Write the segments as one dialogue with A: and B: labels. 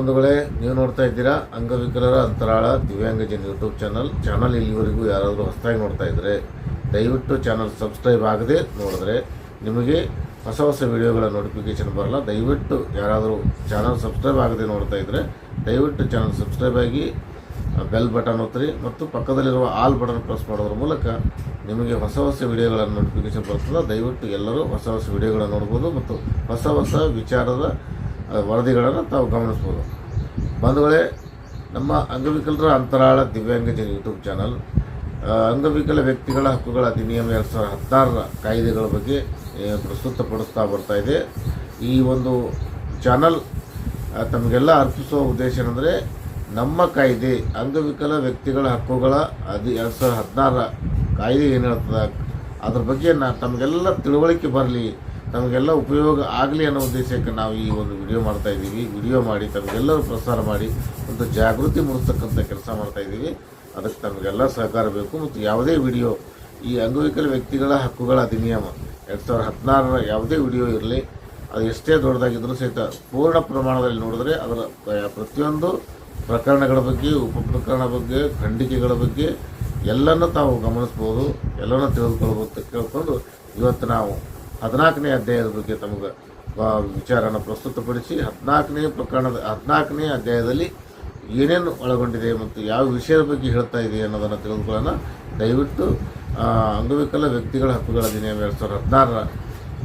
A: ನೀವು ನೋಡ್ತಾ ಇದ್ದೀರಾ ಅಂಗವಿಕಲರ ಅಂತರಾಳ ದಿವ್ಯಾಂಗಜನ್ ಯೂಟ್ಯೂಬ್ ಚಾನಲ್. ಚಾನಲ್ ಇಲ್ಲಿವರೆಗೂ ಯಾರಾದರೂ ಹೊಸದಾಗಿ ನೋಡ್ತಾ ಇದ್ದರೆ ದಯವಿಟ್ಟು ಚಾನಲ್ ಸಬ್ಸ್ಕ್ರೈಬ್ ಆಗದೆ ನೋಡಿದ್ರೆ ನಿಮಗೆ ಹೊಸ ಹೊಸ ವಿಡಿಯೋಗಳ ನೋಟಿಫಿಕೇಶನ್ ಬರಲ್ಲ. ದಯವಿಟ್ಟು ಯಾರಾದರೂ ಚಾನಲ್ ಸಬ್ಸ್ಕ್ರೈಬ್ ಆಗದೆ ನೋಡ್ತಾ ಇದ್ದರೆ ದಯವಿಟ್ಟು ಚಾನಲ್ ಸಬ್ಸ್ಕ್ರೈಬ್ ಆಗಿ ಬೆಲ್ ಬಟನ್ ಒತ್ತಿರಿ ಮತ್ತು ಪಕ್ಕದಲ್ಲಿರುವ ಆಲ್ ಬಟನ್ ಪ್ರೆಸ್ ಮಾಡೋದ್ರ ಮೂಲಕ ನಿಮಗೆ ಹೊಸ ಹೊಸ ವಿಡಿಯೋಗಳ ನೋಟಿಫಿಕೇಶನ್ ಬರ್ತದೆ. ದಯವಿಟ್ಟು ಎಲ್ಲರೂ ಹೊಸ ಹೊಸ ವಿಡಿಯೋಗಳನ್ನು ನೋಡ್ಬೋದು ಮತ್ತು ಹೊಸ ಹೊಸ ವಿಚಾರದ ವರದಿಗಳನ್ನು ತಾವು ಗಮನಿಸ್ಬೋದು. ಬಂಧುಗಳೇ, ನಮ್ಮ ಅಂಗವಿಕಲರ ಅಂತರಾಳ ದಿವ್ಯಾಂಗಜನ ಯೂಟ್ಯೂಬ್ ಚಾನಲ್ ಅಂಗವಿಕಲ ವ್ಯಕ್ತಿಗಳ ಹಕ್ಕುಗಳ ಅಧಿನಿಯಮ ಎರಡು ಸಾವಿರದ ಹದಿನಾರರ ಕಾಯ್ದೆಗಳ ಬಗ್ಗೆ ಪ್ರಸ್ತುತಪಡಿಸ್ತಾ ಬರ್ತಾ ಇದೆ. ಈ ಒಂದು ಚಾನಲ್ ತಮಗೆಲ್ಲ ಅರ್ಪಿಸುವ ಉದ್ದೇಶ ಏನಂದರೆ, ನಮ್ಮ ಕಾಯ್ದೆ ಅಂಗವಿಕಲ ವ್ಯಕ್ತಿಗಳ ಹಕ್ಕುಗಳ ಅಧಿ, ಎರಡು ಸಾವಿರದ ಹದಿನಾರರ ಕಾಯ್ದೆ ಏನು ಹೇಳ್ತದೆ, ಅದ್ರ ಬಗ್ಗೆ ನಾ ತಮಗೆಲ್ಲ ತಿಳುವಳಿಕೆ ಬರಲಿ. ತಮಗೆಲ್ಲ ಉಪಯೋಗ ಆಗಲಿ ಅನ್ನೋ ಉದ್ದೇಶಕ್ಕೆ ನಾವು ಈ ಒಂದು ವಿಡಿಯೋ ಮಾಡ್ತಾ ಇದ್ದೀವಿ. ವಿಡಿಯೋ ಮಾಡಿ, ತಮಗೆಲ್ಲರೂ ಪ್ರಸಾರ ಮಾಡಿ ಒಂದು ಜಾಗೃತಿ ಮೂಡಿಸ್ತಕ್ಕಂಥ ಕೆಲಸ ಮಾಡ್ತಾ ಇದ್ದೀವಿ. ಅದಕ್ಕೆ ತಮಗೆಲ್ಲ ಸಹಕಾರ ಬೇಕು ಮತ್ತು ಯಾವುದೇ ವಿಡಿಯೋ ಈ ಅಂಗವಿಕಲ ವ್ಯಕ್ತಿಗಳ ಹಕ್ಕುಗಳ ಅಧಿನಿಯಮ ಎರಡು ಸಾವಿರದ ಹದಿನಾರರ ಯಾವುದೇ ವಿಡಿಯೋ ಇರಲಿ, ಅದು ಎಷ್ಟೇ ದೊಡ್ಡದಾಗಿದ್ದರೂ ಸಹಿತ ಪೂರ್ಣ ಪ್ರಮಾಣದಲ್ಲಿ ನೋಡಿದ್ರೆ ಅದರ ಪ್ರತಿಯೊಂದು ಪ್ರಕರಣಗಳ ಬಗ್ಗೆ, ಉಪ ಪ್ರಕರಣ ಬಗ್ಗೆ, ಖಂಡಿಕೆಗಳ ಬಗ್ಗೆ ಎಲ್ಲನೂ ತಾವು ಗಮನಿಸ್ಬೋದು, ಎಲ್ಲನೂ ತಿಳಿದುಕೊಳ್ಬೋದು ಅಂತ ಕೇಳ್ಕೊಂಡು ಇವತ್ತು ನಾವು ಹದಿನಾಲ್ಕನೇ ಅಧ್ಯಾಯದ ಬಗ್ಗೆ ತಮಗೆ ವಿಚಾರನ ಪ್ರಸ್ತುತಪಡಿಸಿ ಹದಿನಾಲ್ಕನೇ ಪ್ರಕರಣದ, ಹದಿನಾಲ್ಕನೇ ಅಧ್ಯಾಯದಲ್ಲಿ ಏನೇನು ಒಳಗೊಂಡಿದೆ ಮತ್ತು ಯಾವ ವಿಷಯದ ಬಗ್ಗೆ ಹೇಳ್ತಾ ಇದೆ ಅನ್ನೋದನ್ನು ತಿಳಿದುಕೊಳ್ಳೋಣ ದಯವಿಟ್ಟು ಅಂಗವಿಕಲ ವ್ಯಕ್ತಿಗಳ ಹಕ್ಕುಗಳ ಅಧಿನಿಯಮ ಎರಡು ಸಾವಿರದ ಹದಿನಾರರ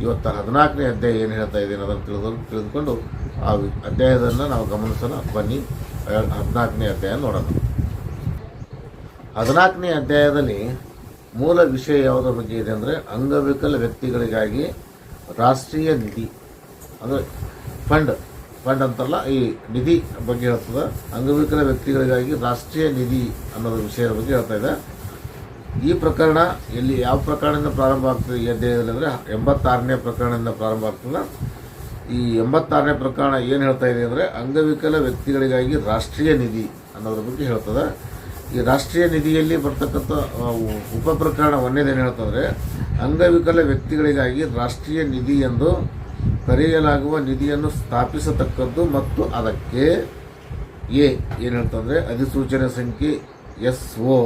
A: ಇವತ್ತು ಹದಿನಾಲ್ಕನೇ ಅಧ್ಯಾಯ ಏನು ಹೇಳ್ತಾ ಇದೆ ಅನ್ನೋದನ್ನು ತಿಳಿದು, ತಿಳಿದುಕೊಂಡು ಆ ಅಧ್ಯಾಯದನ್ನು ನಾವು ಗಮನಿಸೋಣ. ಬನ್ನಿ, ಹದಿನಾಲ್ಕನೇ ಅಧ್ಯಾಯ ನೋಡೋಣ. ಹದಿನಾಲ್ಕನೇ ಅಧ್ಯಾಯದಲ್ಲಿ ಮೂಲ ವಿಷಯ ಯಾವುದರ ಬಗ್ಗೆ ಇದೆ ಅಂದರೆ ಅಂಗವಿಕಲ ವ್ಯಕ್ತಿಗಳಿಗಾಗಿ ರಾಷ್ಟ್ರೀಯ ನಿಧಿ, ಅಂದರೆ ಫಂಡ್ ಫಂಡ್ ಅಂತಲ್ಲ ಈ ನಿಧಿ ಬಗ್ಗೆ ಹೇಳ್ತದೆ. ಅಂಗವಿಕಲ ವ್ಯಕ್ತಿಗಳಿಗಾಗಿ ರಾಷ್ಟ್ರೀಯ ನಿಧಿ ಅನ್ನೋದು ವಿಷಯದ ಬಗ್ಗೆ ಹೇಳ್ತಾ ಇದೆ. ಈ ಪ್ರಕರಣ ಎಲ್ಲಿ ಯಾವ ಪ್ರಕರಣದಿಂದ ಪ್ರಾರಂಭ ಆಗ್ತದೆ ಈ ಅಧ್ಯಾಯದಲ್ಲಿ ಅಂದರೆ ಎಂಬತ್ತಾರನೇ ಪ್ರಕರಣದಿಂದ ಪ್ರಾರಂಭ ಆಗ್ತದೆ. ಈ ಎಂಬತ್ತಾರನೇ ಪ್ರಕರಣ ಏನು ಹೇಳ್ತಾ ಇದೆ ಅಂದರೆ ಅಂಗವಿಕಲ ವ್ಯಕ್ತಿಗಳಿಗಾಗಿ ರಾಷ್ಟ್ರೀಯ ನಿಧಿ ಅನ್ನೋದ್ರ ಬಗ್ಗೆ ಹೇಳ್ತದೆ. ಈ ರಾಷ್ಟ್ರೀಯ ನಿಧಿಯಲ್ಲಿ ಬರ್ತಕ್ಕಂಥ ಉಪ ಪ್ರಕರಣ ಒಂದೇದೇನು ಹೇಳ್ತಂದರೆ ಅಂಗವಿಕಲ ವ್ಯಕ್ತಿಗಳಿಗಾಗಿ ರಾಷ್ಟ್ರೀಯ ನಿಧಿ ಎಂದು ಕರೆಯಲಾಗುವ ನಿಧಿಯನ್ನು ಸ್ಥಾಪಿಸತಕ್ಕದ್ದು ಮತ್ತು ಅದಕ್ಕೆ ಎ, ಏನು ಹೇಳ್ತಂದರೆ ಅಧಿಸೂಚನೆ ಸಂಖ್ಯೆ ಎಸ್ ಒ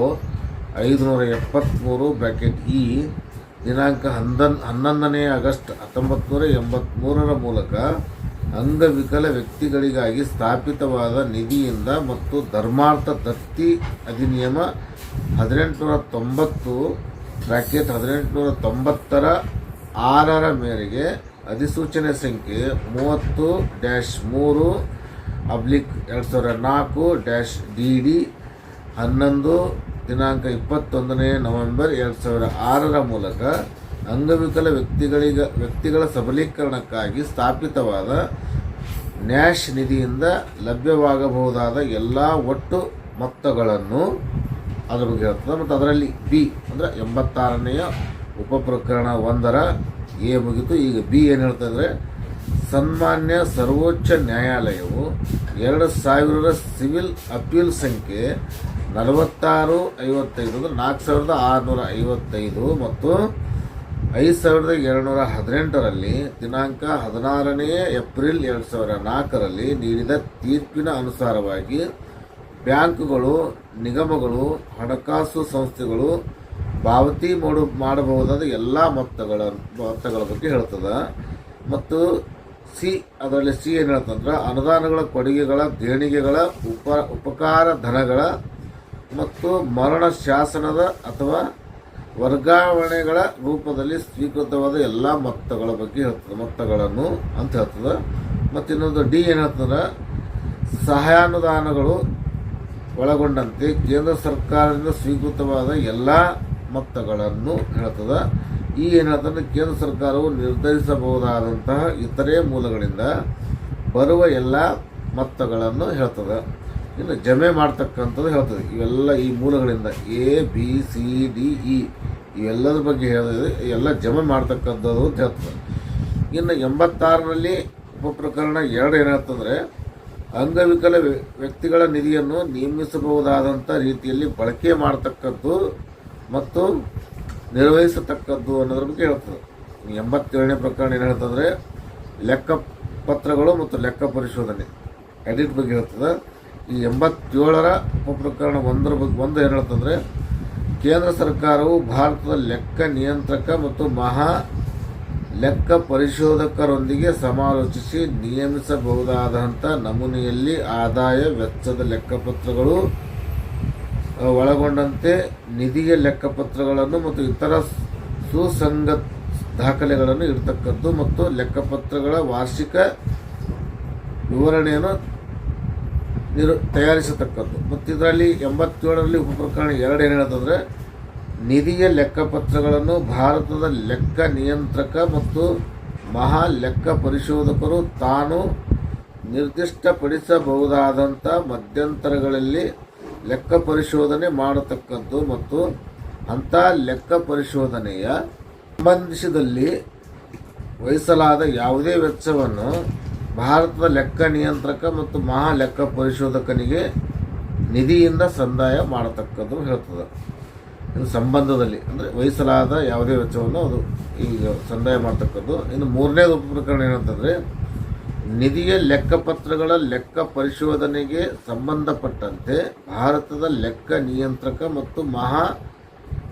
A: ಐದುನೂರ ಎಪ್ಪತ್ತ್ಮೂರು ಬ್ರ್ಯಾಕೆಟ್ ಇ, ದಿನಾಂಕ ಹನ್ನೊಂದು, ಹನ್ನೊಂದನೇ ಆಗಸ್ಟ್ ಹತ್ತೊಂಬತ್ತು ನೂರ ಮೂಲಕ ಅಂಗವಿಕಲ ವ್ಯಕ್ತಿಗಳಿಗಾಗಿ ಸ್ಥಾಪಿತವಾದ ನಿಧಿಯಿಂದ ಮತ್ತು ಧರ್ಮಾರ್ಥ ದತ್ತಿ ಅಧಿನಿಯಮ ಹದಿನೆಂಟುನೂರ ತೊಂಬತ್ತು ಬ್ರ್ಯಾಕೆಟ್ ಹದಿನೆಂಟುನೂರ ತೊಂಬತ್ತರ ಆರರ ಮೇರೆಗೆ ಅಧಿಸೂಚನೆ ಸಂಖ್ಯೆ ಮೂವತ್ತು ಡ್ಯಾಶ್ ಮೂರು, ಅಬ್ಲಿಕ್ ಎರಡು ಸಾವಿರದ ನಾಲ್ಕು ಡ್ಯಾಶ್ ಡಿ ಡಿ ಹನ್ನೊಂದು, ದಿನಾಂಕ ಇಪ್ಪತ್ತೊಂದನೇ ನವೆಂಬರ್ ಎರಡು ಸಾವಿರದ ಆರರ ಮೂಲಕ ಅಂಗವಿಕಲ ವ್ಯಕ್ತಿಗಳಿಗ, ವ್ಯಕ್ತಿಗಳ ಸಬಲೀಕರಣಕ್ಕಾಗಿ ಸ್ಥಾಪಿತವಾದ ನ್ಯಾಶ್ ನಿಧಿಯಿಂದ ಲಭ್ಯವಾಗಬಹುದಾದ ಎಲ್ಲ ಒಟ್ಟು ಮೊತ್ತಗಳನ್ನು, ಅದ್ರ ಬಗ್ಗೆ ಹೇಳ್ತದೆ. ಮತ್ತು ಅದರಲ್ಲಿ ಬಿ ಅಂದರೆ ಎಂಬತ್ತಾರನೆಯ ಉಪಪ್ರಕರಣ ಒಂದರ ಎ ಮುಗಿತು. ಈಗ ಬಿ ಏನು ಹೇಳ್ತಂದರೆ ಸನ್ಮಾನ್ಯ ಸರ್ವೋಚ್ಚ ನ್ಯಾಯಾಲಯವು ಎರಡು ಸಾವಿರದ ಸಿವಿಲ್ ಅಪೀಲ್ ಸಂಖ್ಯೆ ನಲವತ್ತಾರು ಐವತ್ತೈದು ಅಂದರೆ ನಾಲ್ಕು ಸಾವಿರದ ಆರುನೂರ ಐವತ್ತೈದು ಮತ್ತು ಐದು ಸಾವಿರದ ಏಳುನೂರ ಹದಿನೆಂಟರಲ್ಲಿ ದಿನಾಂಕ ಹದಿನಾರನೇ ಏಪ್ರಿಲ್ ಎರಡು ಸಾವಿರದ ನಾಲ್ಕರಲ್ಲಿ ನೀಡಿದ ತೀರ್ಪಿನ ಅನುಸಾರವಾಗಿ ಬ್ಯಾಂಕುಗಳು, ನಿಗಮಗಳು, ಹಣಕಾಸು ಸಂಸ್ಥೆಗಳು ಪಾವತಿ ಮಾಡು, ಮಾಡಬಹುದಾದ ಎಲ್ಲ ಮೊತ್ತಗಳ ಮೊತ್ತಗಳ ಬಗ್ಗೆ ಹೇಳ್ತದೆ. ಮತ್ತು ಸಿ, ಅದರಲ್ಲಿ ಸಿ ಏನು ಹೇಳ್ತಂದ್ರೆ ಅನುದಾನಗಳ ಕೊಡುಗೆಗಳ, ದೇಣಿಗೆಗಳ, ಉಪ, ಉಪಕಾರ ಧನಗಳ ಮತ್ತು ಮರಣ ಶಾಸನದ ಅಥವಾ ವರ್ಗಾವಣೆಗಳ ರೂಪದಲ್ಲಿ ಸ್ವೀಕೃತವಾದ ಎಲ್ಲ ಮೊತ್ತಗಳ ಬಗ್ಗೆ ಹೇಳ್ತದೆ. ಮೊತ್ತಗಳನ್ನು ಅಂತ ಹೇಳ್ತದೆ. ಮತ್ತು ಇನ್ನೊಂದು ಡಿ ಏನು ಹೇಳ್ತದೆ ಸಹಾಯಾನುದಾನಗಳು ಒಳಗೊಂಡಂತೆ ಕೇಂದ್ರ ಸರ್ಕಾರದಿಂದ ಸ್ವೀಕೃತವಾದ ಎಲ್ಲ ಮೊತ್ತಗಳನ್ನು ಹೇಳ್ತದೆ. ಈ ಏನು ಹೇಳ್ತದೆ, ಕೇಂದ್ರ ಸರ್ಕಾರವು ನಿರ್ಧರಿಸಬಹುದಾದಂತಹ ಇತರೆ ಮೂಲಗಳಿಂದ ಬರುವ ಎಲ್ಲ ಮೊತ್ತಗಳನ್ನು ಹೇಳ್ತದೆ. ಇನ್ನು ಜಮೆ ಮಾಡ್ತಕ್ಕಂಥದ್ದು ಹೇಳ್ತದೆ. ಇವೆಲ್ಲ ಈ ಮೂಲಗಳಿಂದ A B C D E ಇವೆಲ್ಲದ್ರ ಬಗ್ಗೆ ಹೇಳಿದ್ರೆ ಎಲ್ಲ ಜಮೆ ಮಾಡ್ತಕ್ಕಂಥದ್ದು ಅಂತ ಇನ್ನು ಎಂಬತ್ತಾರರಲ್ಲಿ ಉಪಪ್ರಕರಣ ಎರಡು ಏನು ಹೇಳ್ತಂದ್ರೆ ಅಂಗವಿಕಲ ವ್ಯ- ವ್ಯಕ್ತಿಗಳ ನಿಧಿಯನ್ನು ನಿಯಮಿಸಬಹುದಾದಂಥ ರೀತಿಯಲ್ಲಿ ಬಳಕೆ ಮಾಡತಕ್ಕದ್ದು ಮತ್ತು ನಿರ್ವಹಿಸತಕ್ಕದ್ದು ಅನ್ನೋದ್ರ ಬಗ್ಗೆ ಹೇಳ್ತದೆ ಎಂಬತ್ತೇಳನೇ ಪ್ರಕರಣ ಏನು ಹೇಳ್ತಂದ್ರೆ, ಲೆಕ್ಕ ಪತ್ರಗಳು ಮತ್ತು ಲೆಕ್ಕ ಪರಿಶೋಧನೆ. ಎಡಿಟ್ ಬಗ್ಗೆ ಹೇಳ್ತದೆ. ಈ ಎಂಬತ್ತೇಳರ ಉಪಪ್ರಕರಣ ಒಂದರ ಬಗ್ಗೆ ಒಂದು ಏನು ಹೇಳ್ತಂದ್ರೆ ಕೇಂದ್ರ ಸರ್ಕಾರವು ಭಾರತದ ಲೆಕ್ಕ ನಿಯಂತ್ರಕ ಮತ್ತು ಮಹಾ ಲೆಕ್ಕ ಪರಿಶೋಧಕರೊಂದಿಗೆ ಸಮಾಲೋಚಿಸಿ ನಿಯಮಿಸಬಹುದಾದಂಥ ನಮೂನೆಯಲ್ಲಿ ಆದಾಯ ವೆಚ್ಚದ ಲೆಕ್ಕಪತ್ರಗಳು ಒಳಗೊಂಡಂತೆ ನಿಧಿಯ ಲೆಕ್ಕಪತ್ರಗಳನ್ನು ಮತ್ತು ಇತರ ಸುಸಂಗತ ದಾಖಲೆಗಳನ್ನು ಇರತಕ್ಕದ್ದು ಮತ್ತು ಲೆಕ್ಕಪತ್ರಗಳ ವಾರ್ಷಿಕ ವಿವರಣೆಯನ್ನು ನಿರು ತಯಾರಿಸತಕ್ಕದ್ದು. ಮತ್ತು ಇದರಲ್ಲಿ ಎಂಬತ್ತೇಳರಲ್ಲಿ ಉಪಪ್ರಕರಣ ಎರಡು ಏನು ಹೇಳೋದಂದರೆ ನಿಧಿಯ ಲೆಕ್ಕಪತ್ರಗಳನ್ನು ಭಾರತದ ಲೆಕ್ಕ ನಿಯಂತ್ರಕ ಮತ್ತು ಮಹಾ ಲೆಕ್ಕ ಪರಿಶೋಧಕರು ತಾನು ನಿರ್ದಿಷ್ಟಪಡಿಸಬಹುದಾದಂಥ ಮಧ್ಯಂತರಗಳಲ್ಲಿ ಲೆಕ್ಕ ಪರಿಶೋಧನೆ ಮಾಡತಕ್ಕದ್ದು ಮತ್ತು ಅಂಥ ಲೆಕ್ಕ ಪರಿಶೋಧನೆಯ ಸಂಬಂಧಿಸಿದಲ್ಲಿ ವಹಿಸಲಾದ ಯಾವುದೇ ವೆಚ್ಚವನ್ನು ಭಾರತದ ಲೆಕ್ಕ ನಿಯಂತ್ರಕ ಮತ್ತು ಮಹಾ ಲೆಕ್ಕ ಪರಿಶೋಧಕನಿಗೆ ನಿಧಿಯಿಂದ ಸಂದಾಯ ಮಾಡತಕ್ಕದ್ದು ಹೇಳ್ತದೆ. ಇನ್ನು ಸಂಬಂಧದಲ್ಲಿ, ಅಂದರೆ ವಹಿಸಲಾದ ಯಾವುದೇ ವೆಚ್ಚವನ್ನು ಅದು ಈಗ ಸಂದಾಯ ಮಾಡ್ತಕ್ಕದ್ದು. ಇನ್ನು ಮೂರನೇದು ಉಪಪ್ರಕರಣ ಏನಂತಂದರೆ, ನಿಧಿಯ ಲೆಕ್ಕಪತ್ರಗಳ ಲೆಕ್ಕ ಪರಿಶೋಧನೆಗೆ ಸಂಬಂಧಪಟ್ಟಂತೆ ಭಾರತದ ಲೆಕ್ಕ ನಿಯಂತ್ರಕ ಮತ್ತು ಮಹಾ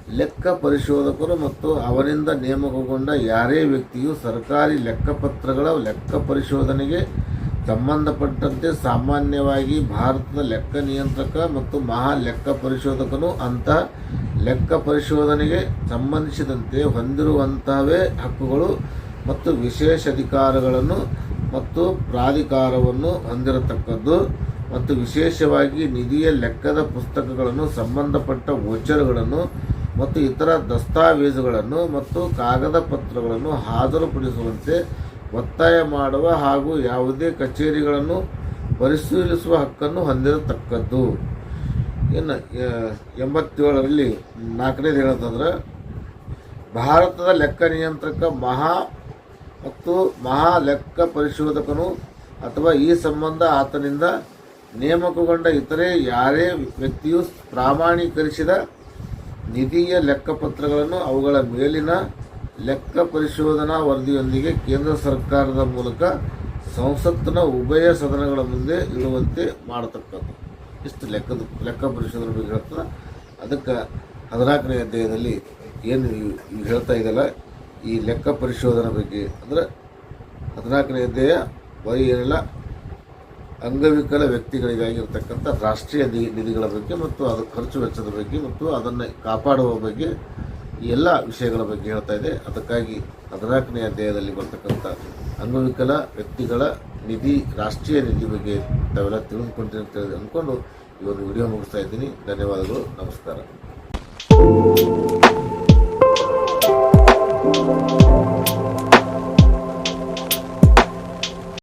A: ಲೆಕ್ಕ ಪರಿಶೋಧಕರು ಮತ್ತು ಅವರಿಂದ ನೇಮಕಗೊಂಡ ಯಾರೇ ವ್ಯಕ್ತಿಯು ಸರ್ಕಾರಿ ಲೆಕ್ಕಪತ್ರಗಳ ಲೆಕ್ಕ ಪರಿಶೋಧನೆಗೆ ಸಂಬಂಧಪಟ್ಟಂತೆ ಸಾಮಾನ್ಯವಾಗಿ ಭಾರತದ ಲೆಕ್ಕ ನಿಯಂತ್ರಕ ಮತ್ತು ಮಹಾ ಲೆಕ್ಕ ಪರಿಶೋಧಕನು ಅಂತ ಲೆಕ್ಕ ಪರಿಶೋಧನೆಗೆ ಸಂಬಂಧಿಸಿದಂತೆ ಹೊಂದಿರುವಂತಹವೇ ಹಕ್ಕುಗಳು ಮತ್ತು ವಿಶೇಷ ಅಧಿಕಾರಗಳನ್ನು ಮತ್ತು ಪ್ರಾಧಿಕಾರವನ್ನು ಹೊಂದಿರತಕ್ಕದ್ದು ಮತ್ತು ವಿಶೇಷವಾಗಿ ನಿಧಿಯ ಲೆಕ್ಕದ ಪುಸ್ತಕಗಳನ್ನು ಸಂಬಂಧಪಟ್ಟ ವೋಚರ್ಗಳನ್ನು ಮತ್ತು ಇತರ ದಸ್ತಾವೇಜುಗಳನ್ನು ಮತ್ತು ಕಾಗದ ಪತ್ರಗಳನ್ನು ಹಾಜರುಪಡಿಸುವಂತೆ ಒತ್ತಾಯ ಮಾಡುವ ಹಾಗೂ ಯಾವುದೇ ಕಚೇರಿಗಳನ್ನು ಪರಿಶೀಲಿಸುವ ಹಕ್ಕನ್ನು ಹೊಂದಿರತಕ್ಕದ್ದು. ಇನ್ನು ಎಂಬತ್ತೇಳರಲ್ಲಿ ನಾಲ್ಕನೇದು ಹೇಳೋದಂದ್ರೆ ಭಾರತದ ಲೆಕ್ಕ ನಿಯಂತ್ರಕ ಮಹಾ ಮತ್ತು ಮಹಾ ಲೆಕ್ಕ ಪರಿಶೋಧಕನು ಅಥವಾ ಈ ಸಂಬಂಧ ಆತನಿಂದ ನೇಮಕಗೊಂಡ ಇತರೆ ಯಾರೇ ವ್ಯಕ್ತಿಯು ಪ್ರಾಮಾಣೀಕರಿಸಿದ ನಿಧಿಯ ಲೆಕ್ಕಪತ್ರಗಳನ್ನು ಅವುಗಳ ಮೇಲಿನ ಲೆಕ್ಕ ಪರಿಶೋಧನಾ ವರದಿಯೊಂದಿಗೆ ಕೇಂದ್ರ ಸರ್ಕಾರದ ಮೂಲಕ ಸಂಸತ್ತಿನ ಉಭಯ ಸದನಗಳ ಮುಂದೆ ಇಡುವಂತೆ ಮಾಡತಕ್ಕದ್ದು. ಇಷ್ಟು ಲೆಕ್ಕದ ಲೆಕ್ಕ ಪರಿಶೋಧನೆ ಬಗ್ಗೆ ಹೇಳ್ತದೆ ಅದಕ್ಕೆ ಹದಿನಾಲ್ಕನೇ ಅಧ್ಯಾಯದಲ್ಲಿ ಏನು ಹೇಳ್ತಾ ಇದೆಯಲ್ಲ, ಈ ಲೆಕ್ಕ ಪರಿಶೋಧನೆ ಬಗ್ಗೆ. ಅಂದರೆ ಹದಿನಾಲ್ಕನೇ ಅಧ್ಯಾಯ ಬರೀ ಏನಿಲ್ಲ ಅಂಗವಿಕಲ ವ್ಯಕ್ತಿಗಳಿಗಾಗಿರ್ತಕ್ಕಂಥ ರಾಷ್ಟ್ರೀಯ ನಿಧಿಗಳ ಬಗ್ಗೆ ಮತ್ತು ಅದು ಖರ್ಚು ವೆಚ್ಚದ ಬಗ್ಗೆ ಮತ್ತು ಅದನ್ನು ಕಾಪಾಡುವ ಬಗ್ಗೆ ಎಲ್ಲ ವಿಷಯಗಳ ಬಗ್ಗೆ ಹೇಳ್ತಾ ಇದೆ. ಅದಕ್ಕಾಗಿ ಹದಿನಾಲ್ಕನೇ ಅಧ್ಯಾಯದಲ್ಲಿ ಬರ್ತಕ್ಕಂಥ ಅಂಗವಿಕಲ ವ್ಯಕ್ತಿಗಳ ನಿಧಿ, ರಾಷ್ಟ್ರೀಯ ನಿಧಿ ಬಗ್ಗೆ ತಾವೆಲ್ಲ ತಿಳಿದುಕೊಂಡಿ ಅಂತ ಅಂದ್ಕೊಂಡು ಈ ಒಂದು ವಿಡಿಯೋ ಮುಗಿಸ್ತಾ ಇದ್ದೀನಿ. ಧನ್ಯವಾದಗಳು. ನಮಸ್ಕಾರ.